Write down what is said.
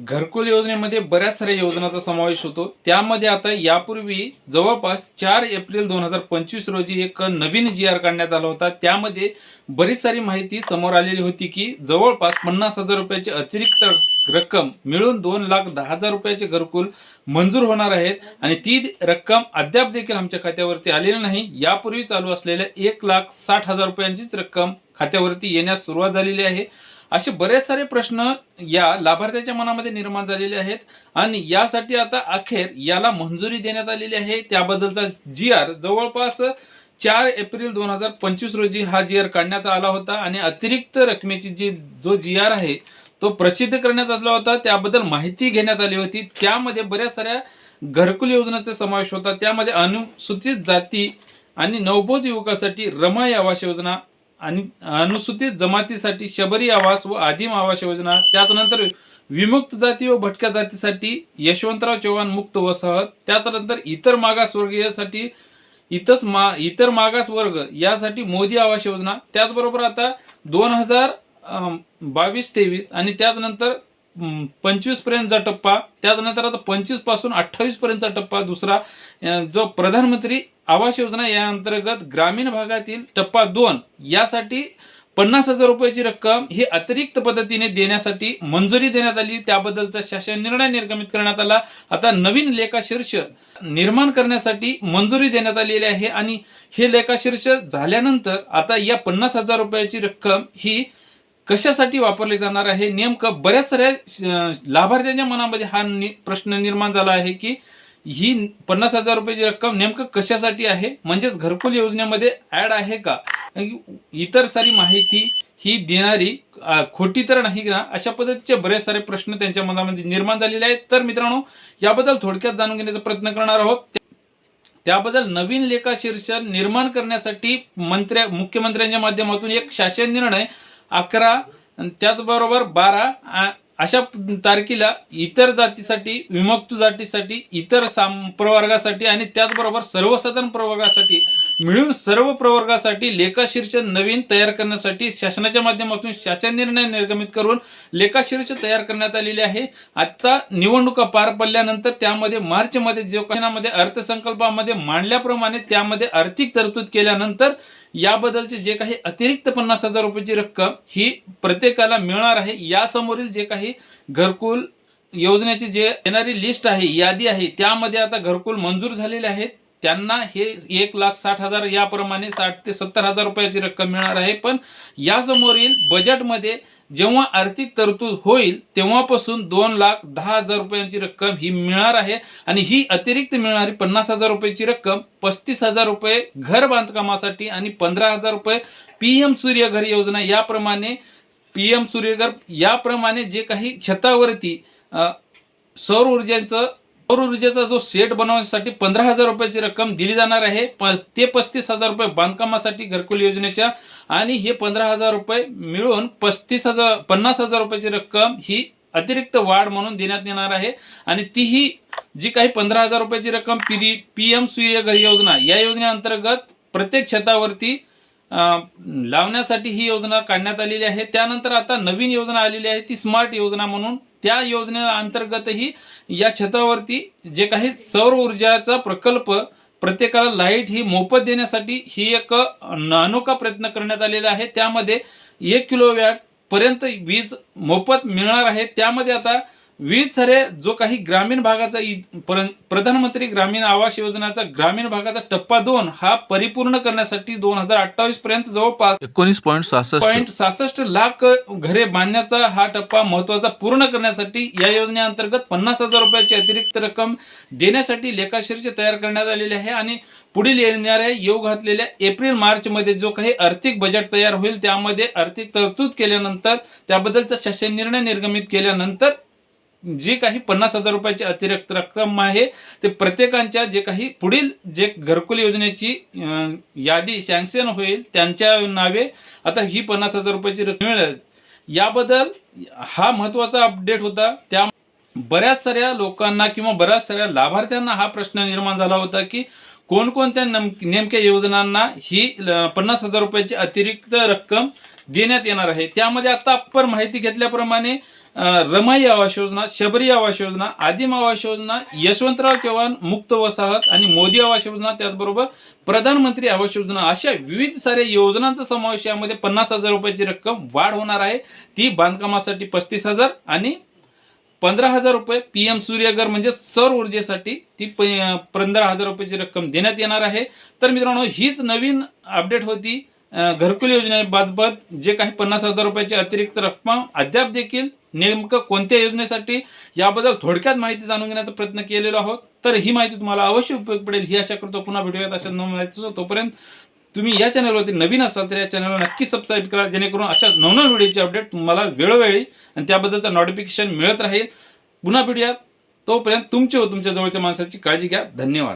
घरकुल योजनेमध्ये बऱ्याच साऱ्या योजनांचा समावेश होतो. त्यामध्ये आता यापूर्वी जवळपास चार एप्रिल दोन हजार पंचवीस रोजी एक नवीन जी आर काढण्यात आला होता. त्यामध्ये बरीच सारी माहिती समोर आलेली होती की जवळपास पन्नास हजार रुपयाची अतिरिक्त रक्कम मिळून दोन लाख दहा हजार रुपयाचे घरकुल मंजूर होणार आहेत. आणि ती रक्कम अद्याप देखील आमच्या खात्यावरती आलेली नाही. यापूर्वी चालू असलेल्या एक लाख साठ हजार रुपयांचीच रक्कम खात्यावरती येण्यास सुरुवात झालेली आहे. असे बरेच सारे प्रश्न या लाभार्थ्याच्या मनामध्ये निर्माण झालेले आहेत. आणि यासाठी आता अखेर याला मंजुरी देण्यात आलेली आहे. त्याबद्दलचा जी आर जवळपास चार एप्रिल दोन हजार पंचवीस रोजी हा जी आर काढण्यात आला होता. आणि अतिरिक्त रकमेची जी जो जी आर आहे तो प्रसिद्ध करण्यात आला होता. त्याबद्दल माहिती घेण्यात आली होती. त्यामध्ये बऱ्याच साऱ्या घरकुल योजनेचा समावेश होता. त्यामध्ये अनुसूचित जाती आणि नवबोध युवकासाठी रमाई आवास योजना आणि अनुसूचित जमातीसाठी शबरी आवास व आदिम आवास योजना त्याचनंतर विमुक्त जाती व भटक्या जातीसाठी यशवंतराव चव्हाण मुक्त वसाहत त्याचनंतर इतर मागासवर्गीयासाठी इतच मा इतर मागासवर्ग यासाठी मोदी आवास योजना त्याचबरोबर आता दोन हजार बावीस तेवीस आणि त्याचनंतर पंचवीस पर्यंतचा टप्पा त्यानंतर आता पंचवीसपासून अठ्ठावीस पर्यंतचा टप्पा दुसरा जो प्रधानमंत्री आवास योजना या अंतर्गत ग्रामीण भागातील टप्पा दोन यासाठी पन्नास हजार रुपयाची रक्कम ही अतिरिक्त पद्धतीने देण्यासाठी मंजुरी देण्यात आली. त्याबद्दलचा शासन निर्णय निर्गमित करण्यात आला. आता नवीन लेखाशीर्ष निर्माण करण्यासाठी मंजुरी देण्यात आलेली आहे आणि हे लेखाशीर्ष झाल्यानंतर आता या पन्नास हजार रुपयाची रक्कम ही कशासाठी वापरले जाणार आहे? नेमकं बऱ्याच साऱ्या लाभार्थ्यांच्या मनामध्ये हा नि- प्रश्न निर्माण झाला आहे की ही पन्नास हजार रुपयाची रक्कम नेमकं कशासाठी आहे? म्हणजेच घरकुल योजनेमध्ये ऍड आहे का? इतर सारी माहिती ही देणारी खोटी तर नाही ना अशा पद्धतीचे बरेच सारे प्रश्न त्यांच्या मनामध्ये निर्माण झालेले आहेत. तर मित्रांनो याबद्दल थोडक्यात जाणून घेण्याचा प्रयत्न करणार आहोत. त्याबद्दल नवीन लेखाशीर्ष निर्माण करण्यासाठी मंत्र्या मुख्यमंत्र्यांच्या माध्यमातून एक शासन निर्णय अकरा त्याचबरोबर बारा अशा तारखेला इतर जातीसाठी विमुक्त जातीसाठी इतर साम प्रवर्गासाठी आणि त्याचबरोबर सर्वसाधारण प्रवर्गासाठी मिळून सर्व प्रवर्गासाठी लेखाशीर्ष नवीन तयार करण्यासाठी शासनाच्या माध्यमातून शासन निर्णय निर्गमित करून लेखाशीर्ष तयार करण्यात आलेले आहे. आता निवडणुका पार पडल्यानंतर त्यामध्ये मार्चमध्ये जो काही अर्थसंकल्पामध्ये मांडल्याप्रमाणे त्यामध्ये आर्थिक तरतूद केल्यानंतर याबद्दलचे जे काही अतिरिक्त पन्नास हजार रुपयाची रक्कम ही प्रत्येकाला मिळणार आहे. यासमोरील जे काही घरकुल योजनेची जे येणारी लिस्ट आहे यादी आहे त्यामध्ये आता घरकुल मंजूर झालेले आहेत. त्यांना हे एक लाख साठ हजार याप्रमाणे साठ ते सत्तर हजार रुपयाची रक्कम मिळणार आहे. पण यासमोरील बजेटमध्ये जेव्हा आर्थिक तरतूद होईल तेव्हापासून दोन लाख दहा हजार रुपयांची रक्कम ही मिळणार आहे. आणि ही अतिरिक्त मिळणारी पन्नास हजार रुपयाची रक्कम पस्तीस हजार रुपये घर बांधकामासाठी आणि पंधरा हजार रुपये पी एम सूर्यघर योजना याप्रमाणे पी एम सूर्यघर याप्रमाणे जे काही छतावरती सौर ऊर्जेचं सौर ऊर्जेचा जो सेट बनवण्यासाठी पंधरा हजार रुपयाची रक्कम दिली जाणार आहे. प ते पस्तीस हजार रुपये बांधकामासाठी घरकुल योजनेच्या आणि हे पंधरा हजार रुपये मिळून पस्तीस हजार पन्नास हजार रुपयाची रक्कम ही अतिरिक्त वाढ म्हणून देण्यात येणार आहे. आणि तीही जी काही पंधरा हजार रुपयाची रक्कम पिरी पी एम सूर्यघर योजना या योजनेअंतर्गत प्रत्येक छतावरती लावण्यासाठी ही योजना काढण्यात आलेली आहे. त्यानंतर आता नवीन योजना आलेली आहे. ती स्मार्ट योजना म्हणून त्या योजनेअंतर्गतही या छतावरती जे काही सौर ऊर्जाचा प्रकल्प प्रत्येकाला लाइट ही मोफत देण्यासाठी ही एक अनोखा प्रयत्न करण्यात आलेला आहे. त्यामध्ये एक किलो वॅट पर्यंत वीज मोफत मिळणार आहे. त्यामध्ये आता विविध सारे जो काही ग्रामीण भागाचा प्रधानमंत्री ग्रामीण आवास योजनाचा ग्रामीण भागाचा टप्पा दोन हा परिपूर्ण करण्यासाठी दोन हजार अठ्ठावीस पर्यंत जवळपास एकोणीस पॉईंट सहासष्ट. पॉईंट सहासष्ट लाख घरे बांधण्याचा हा टप्पा महत्त्वाचा पूर्ण करण्यासाठी या योजनेअंतर्गत पन्नास हजार रुपयाची अतिरिक्त रक्कम देण्यासाठी लेखाशीर्ष तयार करण्यात आलेले आहे आणि पुढील येणाऱ्या येऊ घातलेल्या एप्रिल मार्च मध्ये जो काही आर्थिक बजेट तयार होईल त्यामध्ये आर्थिक तरतूद केल्यानंतर त्याबद्दलचा शासन निर्णय निर्गमित केल्यानंतर जी काही पन्नास हजार रुपयाची अतिरिक्त रक्कम आहे ते प्रत्येकांच्या जे काही पुढील जे घरकुल योजनेची यादी सँक्शन होईल त्यांच्या नावे आता ही पन्नास हजार रुपयाची रक्कम मिळेल. याबद्दल हा महत्त्वाचा अपडेट होता. त्या बऱ्याच साऱ्या लोकांना किंवा बऱ्याच साऱ्या लाभार्थ्यांना हा प्रश्न निर्माण झाला होता की कोणकोणत्या नम- नेमक्या योजनांना ही पन्नास हजार रुपयाची अतिरिक्त रक्कम देण्यात येणार आहे. त्यामध्ये आता अप्पर माहिती घेतल्याप्रमाणे रमाई आवास योजना शबरी आवास योजना आदिम आवास योजना यशवंतराव चव्हाण मुक्त वसाहत आणि मोदी आवास योजना त्याचबरोबर प्रधानमंत्री आवास योजना अशा विविध साऱ्या योजनांचा समावेश यामध्ये पन्नास हजार रुपयाची रक्कम वाढ होणार आहे. ती बांधकामासाठी पस्तीस हजार आणि पंधरा हजार रुपये पी एम सूर्यगर म्हणजे सौर ऊर्जेसाठी ती प- पंधरा हजार रुपयाची रक्कम देण्यात येणार आहे. तर मित्रांनो हीच नवीन अपडेट होती. घरकुल योजनेबाबत जे काही पन्नास हजार रुपयाची अतिरिक्त रक्कम अद्याप देखील नेमकं कोणत्या योजनेसाठी याबद्दल थोडक्यात माहिती जाणून घेण्याचा प्रयत्न केलेलो आहोत. तर ही माहिती तुम्हाला अवश्य उपयोग पडेल. ही आशा करतो पुन्हा भेटूयात अशा नवीन माहिती तोपर्यंत तुम्ही या चॅनलवरती नवीन असाल तर या चॅनलला नक्की सबस्क्राईब करा जेणेकरून अशा नवनवीन व्हिडिओची अपडेट तुम्हाला वेळोवेळी आणि त्याबद्दलचं नोटिफिकेशन मिळत राहील. पुन्हा भेटूयात. तोपर्यंत तुमचे व तुमच्या जवळच्या माणसाची काळजी घ्या. धन्यवाद.